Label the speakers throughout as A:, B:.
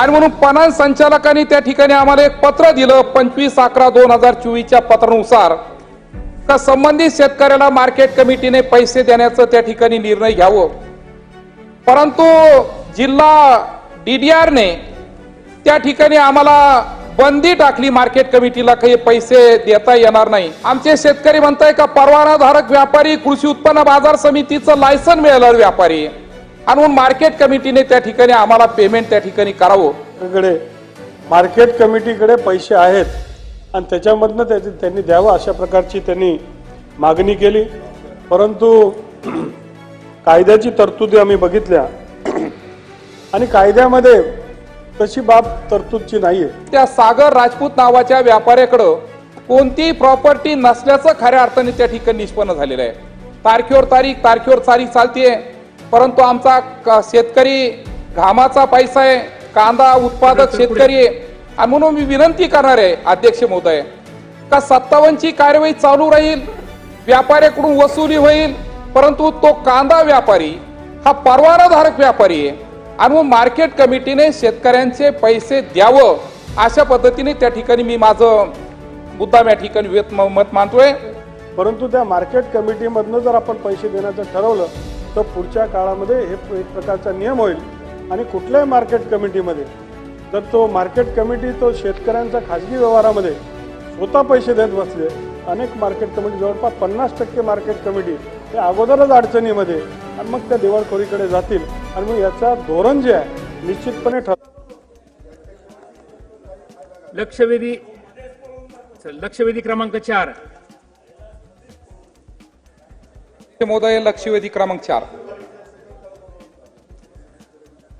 A: आणि म्हणून पणन संचालकांनी त्या ठिकाणी आम्हाला एक पत्र दिलं पंचवीस अकरा दोन हजार चोवीसच्या पत्रानुसार. का संबंधित शेतकऱ्याला मार्केट कमिटीने पैसे देण्याचं त्या ठिकाणी निर्णय घ्यावं. परंतु जिल्हा डीडीआरने त्या ठिकाणी आम्हाला बंदी टाकली मार्केट कमिटीला काही पैसे देता येणार नाही. आमचे शेतकरी म्हणताय का परवानाधारक व्यापारी कृषी उत्पन्न बाजार समितीचं लायसन मिळालं व्यापारी. आणि म्हणून मार्केट कमिटीने त्या ठिकाणी आम्हाला पेमेंट त्या ठिकाणी करावं.
B: कडे मार्केट कमिटीकडे पैसे आहेत आणि त्याच्यामधनं त्याची त्यांनी द्यावं अशा प्रकारची त्यांनी मागणी केली. परंतु कायद्याची तरतुदी आम्ही बघितल्या. आणि कायद्यामध्ये तशी बाब तरतूदची नाही आहे
A: त्या सागर राजपूत नावाच्या व्यापाऱ्याकडं कोणतीही प्रॉपर्टी नसल्याचं खऱ्या अर्थाने त्या ठिकाणी निष्पन्न झालेलं आहे. तारखेवर तारीख तारखेवर तारीख चालतीये. परंतु आमचा क- शेतकरी घामाचा पैसा आहे कांदा उत्पादक शेतकरी आहे. आणि म्हणून मी विनंती करणार आहे अध्यक्ष महोदय का सत्तावन्नची कार्यवाही चालू राहील व्यापाऱ्याकडून वसुली होईल परंतु तो कांदा व्यापारी हा परवानाधारक व्यापारी आहे. आणि मग मार्केट कमिटीने शेतकऱ्यांचे पैसे द्यावं अशा पद्धतीने त्या ठिकाणी मी माझं मुद्दाम या ठिकाणी मत मानतोय.
B: परंतु त्या मार्केट कमिटीमधनं जर आपण पैसे देण्याचं ठरवलं तर पुढच्या काळामध्ये हे एक प्रकारचा नियम होईल. आणि कुठल्याही मार्केट कमिटीमध्ये जर तो मार्केट कमिटी तो शेतकऱ्यांच्या खाजगी व्यवहारामध्ये स्वतः पैसे देत बसले अनेक मार्केट कमिटी जवळपास पन्नास टक्के मार्केट कमिटी हे अगोदरच अडचणीमध्ये आणि मग त्या दिवाळखोरीकडे जातील. आणि मग याचा धोरण जे आहे निश्चितपणे ठर
C: लक्षवेधी लक्षवेधी क्रमांक चार.
A: महोदय लक्षवेधी क्रमांक चार.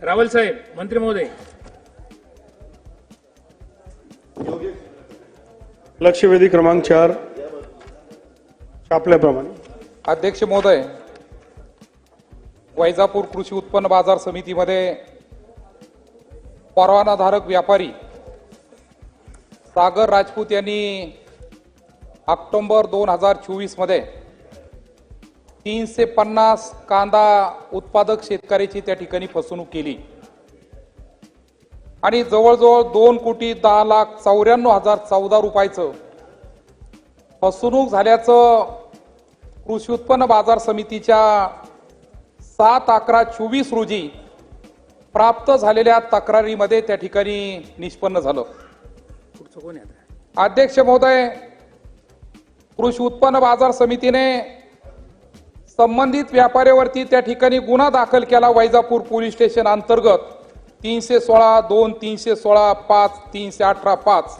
C: रावल साहेब मंत्री महोदय.
B: लक्षवेधी क्रमांक चार छापल्याप्रमाणे
A: अध्यक्ष महोदय वैजापूर कृषी उत्पन्न बाजार समितीमध्ये परवानाधारक व्यापारी सागर राजपूत यांनी ऑक्टोबर दोन हजार चोवीसमध्ये तीनशे पन्नास कांदा उत्पादक शेतकऱ्याची त्या ठिकाणी फसवणूक केली. आणि जवळजवळ दोन कोटी दहा लाख चौऱ्याण्णव हजार चौदा रुपयाचं फसवणूक झाल्याचं कृषी उत्पन्न बाजार समितीच्या सात अकरा चोवीस रोजी प्राप्त झालेल्या तक्रारीमध्ये त्या ठिकाणी निष्पन्न झालं. अध्यक्ष महोदय कृषी उत्पन्न बाजार समितीने संबंधित व्यापाऱ्यावरती त्या ठिकाणी गुन्हा दाखल केला वैजापूर पोलीस स्टेशन अंतर्गत. तीनशे सोळा दोन तीनशे सोळा पाच तीनशे अठरा पाच.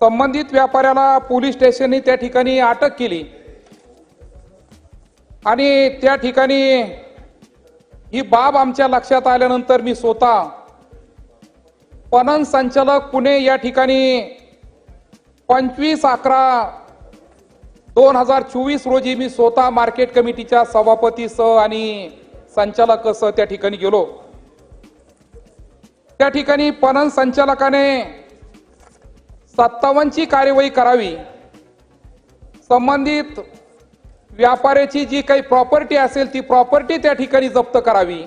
A: संबंधित व्यापाऱ्याला पोलीस स्टेशनने त्या ठिकाणी अटक केली. आणि त्या ठिकाणी ही बाब आमच्या लक्षात आल्यानंतर मी स्वतः पणन संचालक पुणे या ठिकाणी पंचवीस अकरा दोन हजार चोवीस रोजी मी स्वतः मार्केट कमिटीच्या सभापतीसह आणि संचालक सह त्या ठिकाणी गेलो. त्या ठिकाणी पणन संचालकाने सत्तावन्नची कार्यवाही करावी. संबंधित व्यापाऱ्याची जी काही प्रॉपर्टी असेल ती प्रॉपर्टी त्या ठिकाणी जप्त करावी.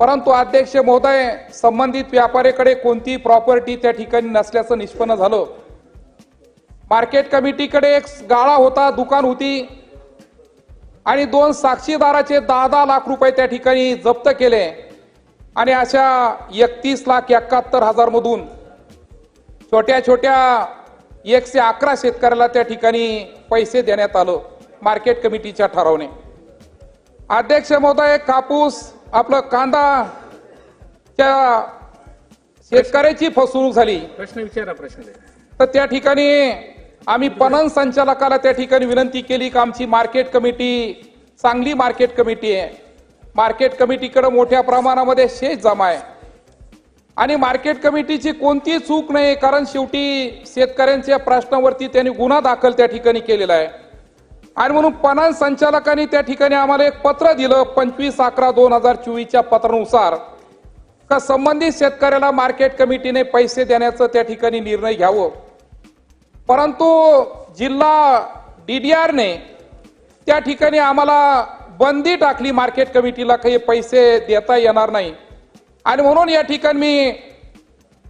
A: परंतु अध्यक्ष महोदय संबंधित व्यापाऱ्याकडे कोणती प्रॉपर्टी त्या ठिकाणी नसल्याचं निष्पन्न झालं. मार्केट कमिटीकडे एक गाळा होता दुकान होती. आणि दोन साक्षीदाराचे दहा दहा लाख रुपये त्या ठिकाणी जप्त केले. आणि अशा एकतीस लाख एकाहत्तर हजार मधून छोट्या छोट्या एकशे अकरा शेतकऱ्याला त्या ठिकाणी पैसे देण्यात आलं मार्केट कमिटीच्या ठरावने. अध्यक्ष महोदय कापूस आपलं कांदा त्या शेतकऱ्याची फसवणूक झाली.
C: प्रश्न विचारा प्रश्न.
A: तर त्या ठिकाणी आम्ही पणन संचालकाला त्या ठिकाणी विनंती केली की आमची मार्केट कमिटी चांगली मार्केट कमिटी आहे. मार्केट कमिटीकडे मोठ्या प्रमाणामध्ये शेत जमा आहे. आणि मार्केट कमिटीची कोणती चूक नाही कारण शेवटी शेतकऱ्यांच्या प्रश्नावरती त्यांनी गुन्हा दाखल त्या ठिकाणी केलेला आहे. आणि म्हणून पणन संचालकांनी त्या ठिकाणी आम्हाला एक पत्र दिलं पंचवीस अकरा दोन हजार चोवीसच्या पत्रानुसार का संबंधित शेतकऱ्याला मार्केट कमिटीने पैसे देण्याचं त्या ठिकाणी निर्णय घ्यावं. परंतु जिल्हा डीडीआरने त्या ठिकाणी आम्हाला बंदी टाकली. मार्केट कमिटीला काही पैसे देता येणार नाही. आणि म्हणून या ठिकाणी मी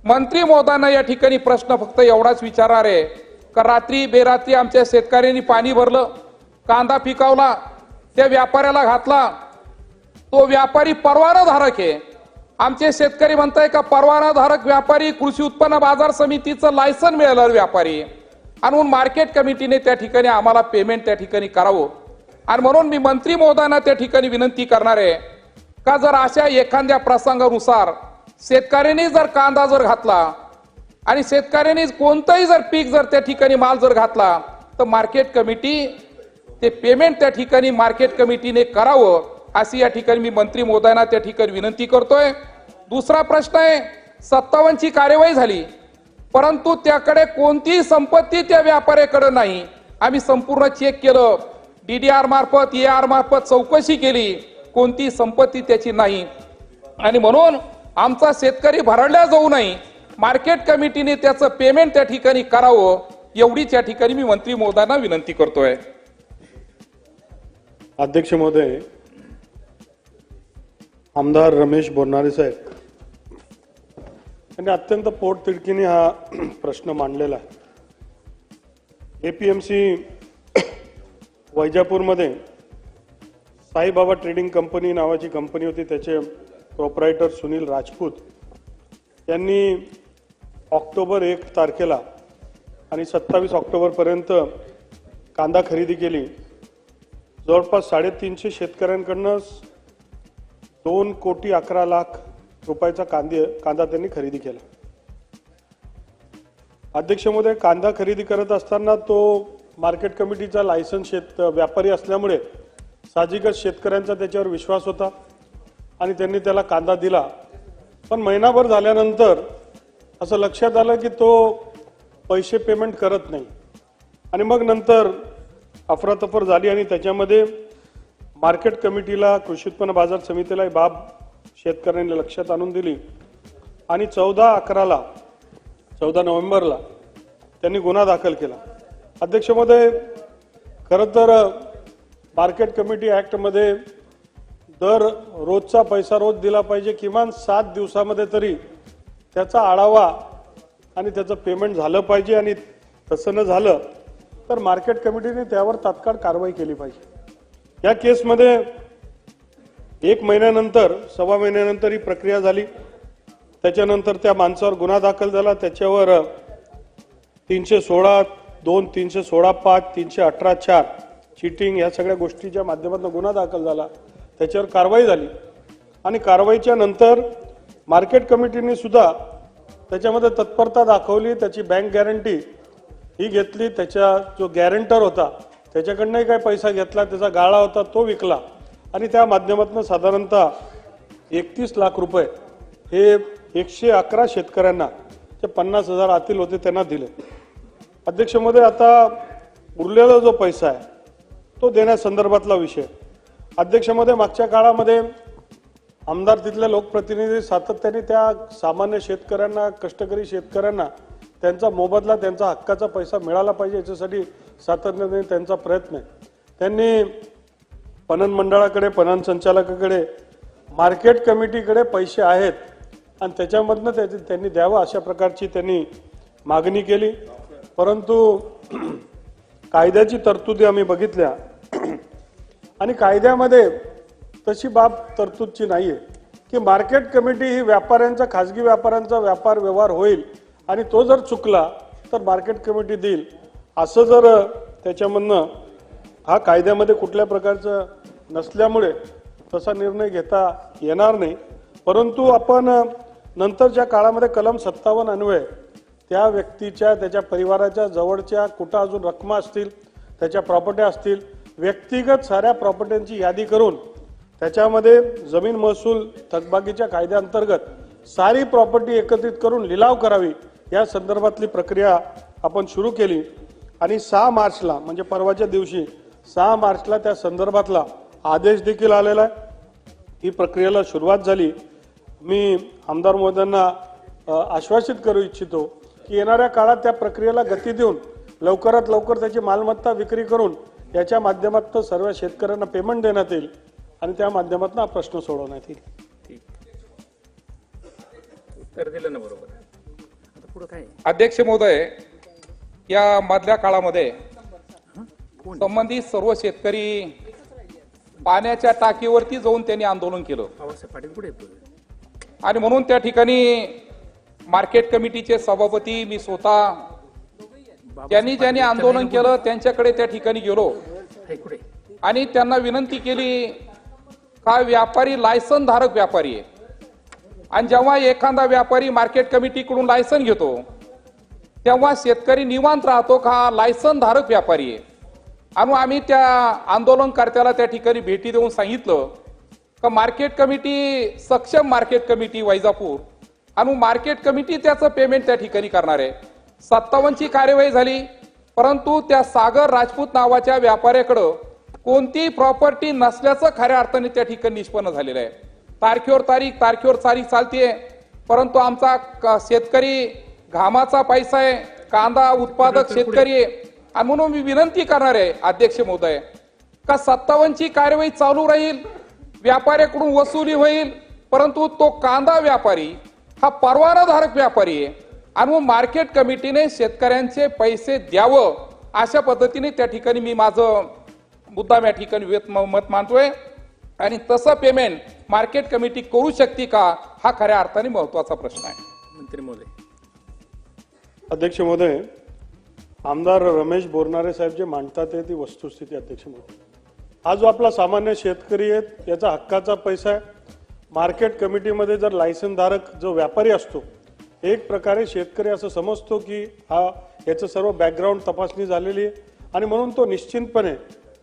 A: मंत्री मोदांना या ठिकाणी प्रश्न फक्त एवढाच विचारणार आहे का रात्री बेरात्री आमच्या शेतकऱ्यांनी पाणी भरलं कांदा पिकावला त्या व्यापाऱ्याला घातला. तो व्यापारी परवानाधारक आहे. आमचे शेतकरी म्हणताय का परवानाधारक व्यापारी कृषी उत्पन्न बाजार समितीचं लायसन मिळालं व्यापारी आणि म्हणून मार्केट कमिटीने त्या ठिकाणी आम्हाला पेमेंट त्या ठिकाणी करावं. आणि म्हणून मी मंत्री महोदयांना त्या ठिकाणी विनंती करणार आहे का जर अशा एखाद्या प्रसंगानुसार शेतकऱ्यांनी जर कांदा जर घातला आणि शेतकऱ्यांनी कोणतंही जर पीक जर त्या ठिकाणी माल जर घातला तर मार्केट कमिटी ते पेमेंट त्या ठिकाणी मार्केट कमिटीने करावं अशी या ठिकाणी मी मंत्री महोदयांना त्या ठिकाणी विनंती करतोय. दुसरा प्रश्न आहे सत्तावन्नची कार्यवाही झाली. परंतु त्याकडे कोणतीही संपत्ती त्या व्यापाऱ्याकडे नाही. आम्ही संपूर्ण चेक केलं. डीडीआर मार्फत ए आर मार्फत चौकशी केली. कोणती संपत्ती त्याची नाही. आणि म्हणून आमचा शेतकरी भरडला जाऊ नये. मार्केट कमिटीने त्याचं पेमेंट त्या ठिकाणी करावं एवढीच या ठिकाणी मी मंत्री महोदयांना विनंती करतोय.
B: अध्यक्ष महोदय आमदार रमेश बोरनारे साहेब त्यांनी अत्यंत पोटतिडकीने हा प्रश्न मांडलेला आहे. ए पी एम सी वैजापूरमध्ये साईबाबा ट्रेडिंग कंपनी नावाची कंपनी होती. त्याचे प्रोपरायटर सुनील राजपूत यांनी ऑक्टोबर एक तारखेला आणि सत्तावीस ऑक्टोबरपर्यंत कांदा खरेदी केली. जवळपास साडेतीनशे शेतकऱ्यांकडनं दोन कोटी अकरा लाख रुपयाचा कांदे कांदा त्यांनी खरेदी केला. अध्यक्ष महोदय कांदा खरेदी करत असताना तो मार्केट कमिटीचा लायसन्स शेत व्यापारी असल्यामुळे साहजिकच शेतकऱ्यांचा त्याच्यावर विश्वास होता आणि त्यांनी त्याला कांदा दिला. पण महिनाभर झाल्यानंतर असं लक्षात आलं की तो पैसे पेमेंट करत नाही. आणि मग नंतर अफरातफर झाली आणि त्याच्यामध्ये मार्केट कमिटीला कृषी उत्पन्न बाजार समितीला ही बाब शेतकऱ्यांनी लक्षात आणून दिली. आणि चौदा अकराला चौदा नोव्हेंबरला त्यांनी गुन्हा दाखल केला. अध्यक्ष महोदय खरं तर मार्केट कमिटी ॲक्टमध्ये दर रोजचा पैसा रोज दिला पाहिजे किमान सात दिवसामध्ये तरी त्याचा आढावा आणि त्याचं पेमेंट झालं पाहिजे आणि तसं न झालं तर मार्केट कमिटीने त्यावर तात्काळ कारवाई केली पाहिजे. या केसमध्ये एक महिन्यानंतर सव्वा महिन्यानंतर ही प्रक्रिया झाली. त्याच्यानंतर त्या माणसावर गुन्हा दाखल झाला. त्याच्यावर तीनशे सोळा दोन तीनशे सोळा पाच तीनशे अठरा चार चिटिंग ह्या सगळ्या गोष्टीच्या माध्यमातून गुन्हा दाखल झाला. त्याच्यावर कारवाई झाली. आणि कारवाईच्या नंतर मार्केट कमिटीने सुद्धा त्याच्यामध्ये तत्परता दाखवली. त्याची बँक गॅरंटी ही घेतली. त्याच्या जो गॅरंटर होता त्याच्याकडनंही काही पैसा घेतला. त्याचा गाळा होता तो विकला. आणि त्या माध्यमातून साधारणतः एकतीस लाख रुपये हे एकशे अकरा शेतकऱ्यांना जे पन्नास हजार आतील होते त्यांना दिले. अध्यक्ष महोदय आता उरलेला जो पैसा आहे तो देण्यासंदर्भातला विषय. अध्यक्ष महोदय मागच्या काळामध्ये आमदार तिथले लोकप्रतिनिधी सातत्याने त्या सामान्य शेतकऱ्यांना कष्टकरी शेतकऱ्यांना त्यांचा मोबदला त्यांचा हक्काचा पैसा मिळाला पाहिजे याच्यासाठी सातत्याने त्यांचा प्रयत्न आहे. त्यांनी पणन मंडळाकडे पणन संचालकाकडे मार्केट कमिटीकडे पैसे आहेत आणि त्याच्यामधनं त्याचे त्यांनी द्यावं अशा प्रकारची त्यांनी मागणी केली. परंतु कायद्याची तरतुदी आम्ही बघितल्या. आणि कायद्यामध्ये तशी बाब तरतूदची नाही आहे की मार्केट कमिटी ही व्यापाऱ्यांचा खाजगी व्यापाऱ्यांचा व्यापार व्यवहार होईल आणि तो जर चुकला तर मार्केट कमिटी देईल. असं जर त्याच्यामधनं हा कायद्यामध्ये कुठल्या प्रकारचं नसल्यामुळे तसा निर्णय घेता येणार नाही. परंतु आपण नंतरच्या काळामध्ये कलम सत्तावन्न अन्वय त्या व्यक्तीच्या त्याच्या परिवाराच्या जवळच्या कुठं अजून रकमा असतील त्याच्या प्रॉपर्ट्या असतील व्यक्तिगत साऱ्या प्रॉपर्ट्यांची यादी करून त्याच्यामध्ये जमीन महसूल थकबाकीच्या कायद्याअंतर्गत सारी प्रॉपर्टी एकत्रित करून लिलाव करावी या संदर्भातली प्रक्रिया आपण सुरू केली. आणि सहा मार्चला म्हणजे परवाच्या दिवशी सहा मार्चला त्या संदर्भातला आदेश देखील आलेला आहे. ही प्रक्रियेला सुरुवात झाली. मी आमदार महोदयांना आश्वासित करू इच्छितो की येणाऱ्या काळात त्या प्रक्रियेला गती देऊन लवकरात लवकर त्याची मालमत्ता विक्री करून याच्या माध्यमातून सर्व शेतकऱ्यांना पेमेंट देण्यात येईल आणि त्या माध्यमातून हा प्रश्न सोडवण्यात येईल.
C: तर दिलं ना बरोबर. आता पुढं काय? आहे?
A: अध्यक्ष महोदय या मधल्या काळामध्ये संबंधित सर्व शेतकरी पाण्याच्या टाकीवरती जाऊन त्यांनी आंदोलन केलं? आणि म्हणून त्या ठिकाणी मार्केट कमिटीचे सभापती मी स्वतः ज्यांनी
C: पाटील
A: आंदोलन केलं त्यांच्याकडे त्या ठिकाणी गेलो. आणि त्यांना विनंती केली का व्यापारी लायसन धारक व्यापारी आहे? आणि जेव्हा एखादा व्यापारी मार्केट कमिटीकडून लायसन घेतो तेव्हा शेतकरी निवांत राहतो का लायसन धारक व्यापारी आहे? आणि आम्ही त्या आंदोलनकर्त्याला त्या ठिकाणी भेटी देऊन सांगितलं का मार्केट कमिटी सक्षम मार्केट कमिटी वैजापूर. आणि मार्केट कमिटी त्याचं पेमेंट त्या ठिकाणी करणार आहे. सत्तावन्नची कार्यवाही झाली परंतु त्या सागर राजपूत नावाच्या व्यापाऱ्याकडं कोणतीही प्रॉपर्टी नसल्याचं खऱ्या अर्थाने त्या ठिकाणी निष्पन्न झालेलं आहे. तारखेवर तारीख तारखेवर तारीख चालतीये परंतु आमचा शेतकरी घामाचा पैसा आहे कांदा उत्पादक शेतकरी आहे. म्हणून मी विनंती करणार आहे अध्यक्ष महोदय का सत्तावन्नची कार्यवाही चालू राहील व्यापाऱ्याकडून वसुली होईल परंतु तो कांदा व्यापारी हा परवानाधारक व्यापारी आहे आणि मग मार्केट कमिटीने शेतकऱ्यांचे पैसे द्यावं अशा पद्धतीने त्या ठिकाणी मी माझं मुद्दाम या ठिकाणी मत मानतोय आणि तसं पेमेंट मार्केट कमिटी करू शकते का हा खऱ्या अर्थाने महत्त्वाचा प्रश्न आहे.
C: मंत्री महोदय.
B: अध्यक्ष महोदय आमदार रमेश बोरणारे साहेब जे मांडतात ते ती वस्तुस्थिती अध्यक्ष म्हणून. हा जो आपला सामान्य शेतकरी आहे याचा हक्काचा पैसा आहे. मार्केट कमिटीमध्ये जर लायसनधारक जो व्यापारी असतो एक प्रकारे शेतकरी असं समजतो की हा याचं सर्व बॅकग्राऊंड तपासणी झालेली आहे आणि म्हणून तो निश्चिंतपणे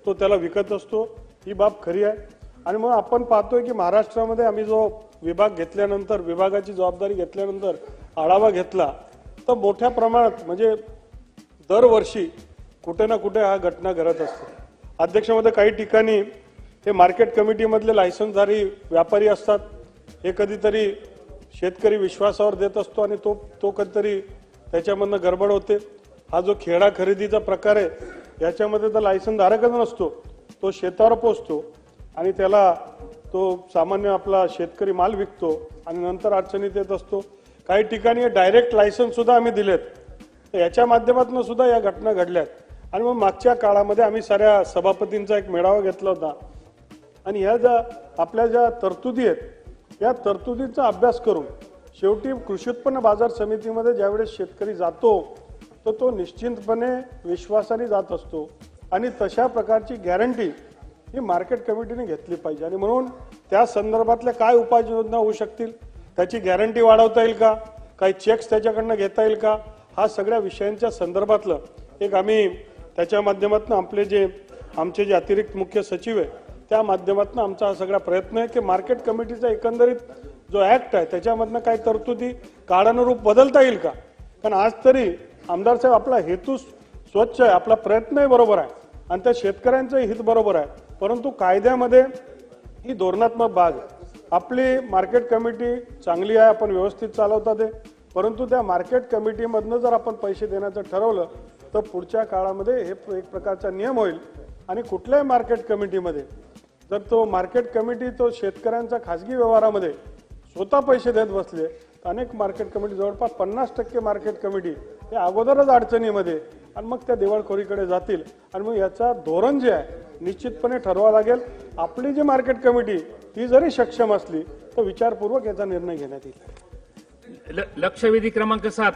B: तो त्याला विकत असतो. ही बाब खरी आहे. आणि मग आपण पाहतोय की महाराष्ट्रामध्ये आम्ही जो विभाग घेतल्यानंतर विभागाची जबाबदारी घेतल्यानंतर आढावा घेतला तर मोठ्या प्रमाणात म्हणजे दरवर्षी कुठे ना कुठे हा घटना घडत असते. अध्यक्षमध्ये काही ठिकाणी हे मार्केट कमिटीमधले लायसन्सधारी व्यापारी असतात. हे कधीतरी शेतकरी विश्वासावर देत असतो आणि तो तो कधीतरी त्याच्यामधनं गडबड होते. हा जो खेळा खरेदीचा प्रकार आहे याच्यामध्ये तर लायसनधारकच नसतो. तो शेतावर पोचतो आणि त्याला तो सामान्य आपला शेतकरी माल विकतो आणि नंतर अडचणीत येत असतो. काही ठिकाणी डायरेक्ट लायसनसुद्धा आम्ही दिलेत. तर याच्या माध्यमातून सुद्धा या घटना घडल्यात. आणि मग मागच्या काळामध्ये आम्ही साऱ्या सभापतींचा एक मेळावा घेतला होता. आणि ह्या ज्या आपल्या ज्या तरतुदी आहेत या तरतुदींचा अभ्यास करून शेवटी कृषी उत्पन्न बाजार समितीमध्ये ज्यावेळेस शेतकरी जातो तर तो निश्चिंतपणे विश्वासाने जात असतो. आणि तशा प्रकारची गॅरंटी ही मार्केट कमिटीने घेतली पाहिजे. आणि म्हणून त्या संदर्भातल्या काय उपाययोजना होऊ शकतील? त्याची गॅरंटी वाढवता येईल का? काही चेक्स त्याच्याकडनं घेता येईल का? हा सगळ्या विषयांच्या संदर्भातलं एक आम्ही त्याच्या माध्यमातून आपले जे आमचे जे अतिरिक्त मुख्य सचिव आहे त्या माध्यमातून आमचा हा सगळा प्रयत्न आहे की मार्केट कमिटीचा एकंदरीत जो ऍक्ट आहे त्याच्यामधनं काही तरतुदी काळानुरूप बदलता येईल का? कारण आज तरी आमदार साहेब आपला हेतू स्वच्छ आहे आपला प्रयत्नही बरोबर आहे आणि त्या शेतकऱ्यांचंही हित बरोबर आहे. परंतु कायद्यामध्ये ही धोरणात्मक बाग आहे. आपली मार्केट कमिटी चांगली आहे आपण व्यवस्थित चालवतात ते परंतु त्या मार्केट कमिटीमधनं जर आपण पैसे देण्याचं ठरवलं तर पुढच्या काळामध्ये हे एक प्रकारचा नियम होईल. आणि कुठल्याही मार्केट कमिटीमध्ये जर तो मार्केट कमिटी तो शेतकऱ्यांच्या खाजगी व्यवहारामध्ये स्वतः पैसे देत बसले तर अनेक मार्केट कमिटी जवळपास पन्नास टक्के मार्केट कमिटी हे अगोदरच अडचणीमध्ये आणि मग त्या दिवाळखोरीकडे जातील. आणि मग याचा धोरण जे आहे निश्चितपणे ठरवावं लागेल. आपली जी मार्केट कमिटी ती जरी सक्षम असली तर विचारपूर्वक याचा निर्णय घेण्यात येईल.
C: लक्षवेधी क्रमांक सात.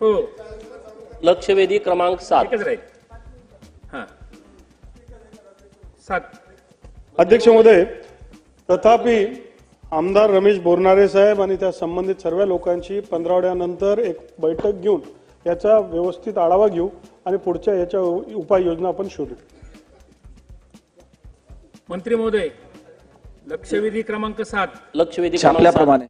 C: हो.
D: लक्षवेधी क्रमांक सात.
C: एकच राहील. हा. सात.
B: अध्यक्ष महोदय तथापि आमदार रमेश बोरनारे साहेब आणि त्या संबंधित सर्व लोकांची पंधरावड्यानंतर एक बैठक घेऊन याचा व्यवस्थित आढावा घेऊ आणि पुढच्या याच्या उपाययोजना आपण शोधू.
C: मंत्री महोदय लक्षवेधी क्रमांक सात.
D: लक्षवेधी क्रमांक सात
E: छापल्याप्रमाणे.